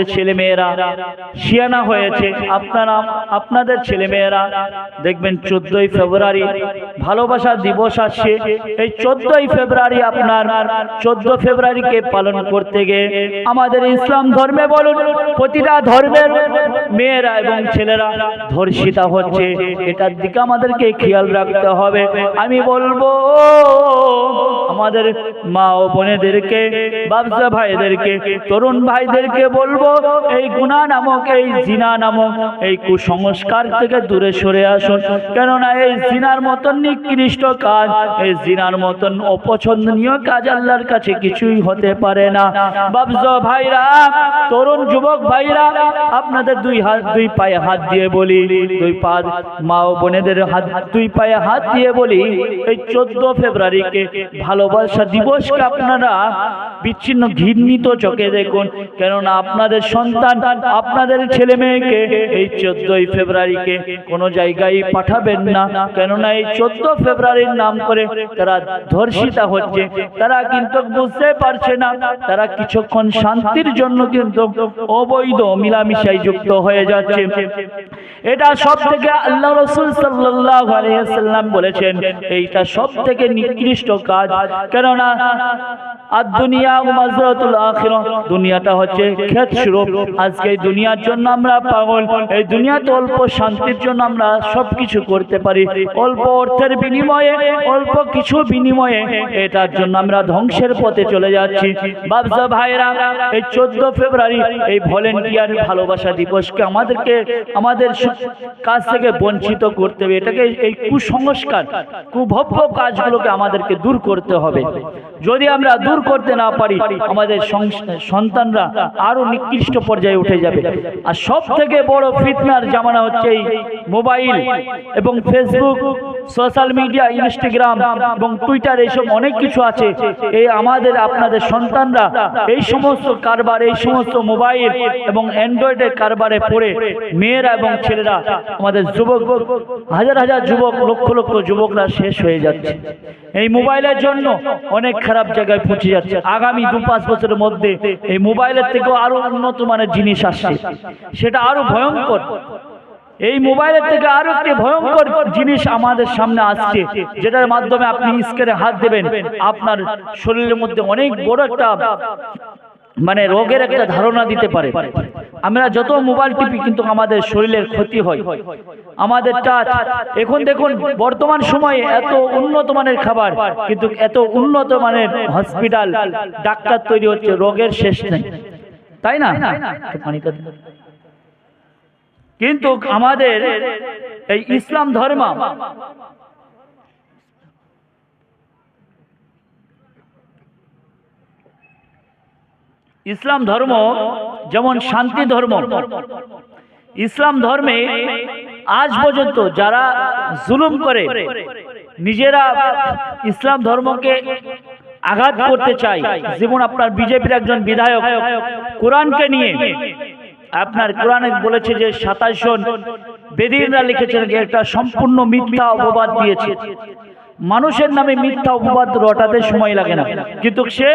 আমাদের ছেলেমেয়েরা শিয়ানা হয়েছে। আপনারা, আপনাদের ছেলেমেয়েরা দেখবেন চোদ্দই ফেব্রুয়ারি ভালোবাসা দিবস আসছে। এই চোদ্দই ফেব্রুয়ারি আপনার চোদ্দ ফেব্রুয়ারিকে পালন করতে গিয়ে আমাদের ইসলাম ধর্মে বলুন, প্রতিটা ধর্মের মেয়েরা এবং ছেলেরা ধর্ষিতা হচ্ছে। এটার দিকে আমাদেরকে খেয়াল রাখতে হবে। আমি বলব, আমাদের মা ও বোনেদেরকে বাবসা ভাইদেরকে, তরুণ ভাইদেরকে বলব এই গুণা নামক, এই জিনা নামক, এই কুসংস্কার থেকে দূরে সরে আসুন। কেননা এই জিনার মতন নিকৃষ্ট কাজ, এই জিনার মতন অপছন্দনীয় কাজ আল্লাহর কাছে কিছুই হতে পারে না। বাবসা ভাইরা, তরুণ যুবক ভাইরা, আপনাদের দুই হাত, দুই পায়ে হাত দিয়ে বলি, দুই পা মা ও বোনেদের হাত, দুই পায়ে হাত দিয়ে বলি, এই চোদ্দ ফেব্রুয়ারিকে ভালোবাসা দিবসকে আপনারা বিচ্ছিন্ন ঘৃণিত চোখে দেখুন। কেননা আপনাদের সন্তান আপনাদের ছেলে মেয়েকে এই চোদ্দই ফেব্রুয়ারিকে কোনো জায়গায় পাঠাবেন না। কেননা এই চোদ্দ ফেব্রুয়ারির নাম করে তারা ধর্ষিতা হচ্ছে। তারা কিন্তু বুঝতে পারছে না। তারা কিছুক্ষণ শান্তির জন্য কিন্তু অবৈধ মিলামিশাই যুক্ত হয়ে যাচ্ছে। এটা সব থেকে আল্লাহ রসুল আলাইসাল্লাম বলেছেন। এইটা সব থেকে নিকৃষ্ট কাজ। কেননা আর দুনিয়া মাজরাতুল আখিরা। দুনিয়াটা হচ্ছে ক্ষেত আজকে এই দুনিয়ার জন্য আমরা পাগল। এই দুনিয়াতে অল্প শান্তির জন্য আমরা সব কিছু করতে পারি। অল্প অর্থের বিনিময়ে, অল্প কিছু বিনিময়ে এটার জন্য আমরা ধ্বংসের পথে চলে যাচ্ছি। বাবসা ভাইরা, এই চোদ্দ ফেব্রুয়ারি এই ভলেন্টিয়ার ভালোবাসা দিবসকে আমাদেরকে, আমাদের কাজ থেকে বঞ্চিত করতে হবে। এটাকে এই কুসংস্কার, কুভব্য কাজগুলোকে আমাদেরকে দূর করতে হবে। যদি আমরা দূর করতে না পারি, আমাদের সন্তানরা আরও নিকৃষ্ট পর্যায়ে উঠে যাবে। আর সব থেকে বড় ফিতনার জামানা হচ্ছে এই মোবাইল এবং ফেসবুক, সোশ্যাল মিডিয়া, ইনস্টাগ্রাম এবং টুইটার এইসব অনেক কিছু আছে। এই আমাদের, আপনাদের সন্তানরা এই সমস্ত কারবার, এই সমস্ত মোবাইল এবং অ্যান্ড্রয়েডের কারবারে পড়ে মেয়েরা এবং ছেলেরা, আমাদের যুবক, হাজার হাজার যুবক, লক্ষ লক্ষ যুবকরা শেষ হয়ে যাচ্ছে। এই মোবাইলের জন্য অনেক খারাপ জায়গায় পৌঁছে যাচ্ছে। আগামী দু পাঁচ বছরের মধ্যে এই মোবাইলের থেকেও আরও উন্নত মানের জিনিস আসছে। সেটা আরও ভয়ঙ্কর। এই মোবাইলের থেকে আরও একটি ভয়ঙ্কর জিনিস আমাদের সামনে আসছে, যেটার মাধ্যমে আপনি স্ক্রিনে হাত দেবেন, আপনার শরীরের মধ্যে অনেক বড় একটা মানে রোগের একটা ধারণা দিতে পারে। আমরা যত মোবাইল টিপি, কিন্তু আমাদের শরীরের ক্ষতি হয়। আমাদের টাচ এখন দেখুন, বর্তমান সময়ে এত উন্নত মানের খাবার, কিন্তু এত উন্নত মানের হসপিটাল ডাক্তার তৈরি হচ্ছে, রোগের শেষ নেই। তাই না। কিন্তু আমাদের এই ইসলাম ধর্ম ইসলাম ধর্ম যেমন শান্তি ধর্ম। ইসলাম ধর্মে আজ পর্যন্ত যারা জুলুম করে, নিজেরা ইসলাম ধর্মকে আঘাত করতে চায়। যেমন আপনার বিজেপির একজন বিধায়ক কোরআনকে নিয়ে। আপনার কোরআনে বলেছে যে সাতাশ জন বেদিনরা লিখেছেন যে একটা সম্পূর্ণ মিথ্যা অপবাদ দিয়েছে। মানুষের নামে মিথ্যা অপবাদ রটাতে সময় লাগে না। কিন্তু সে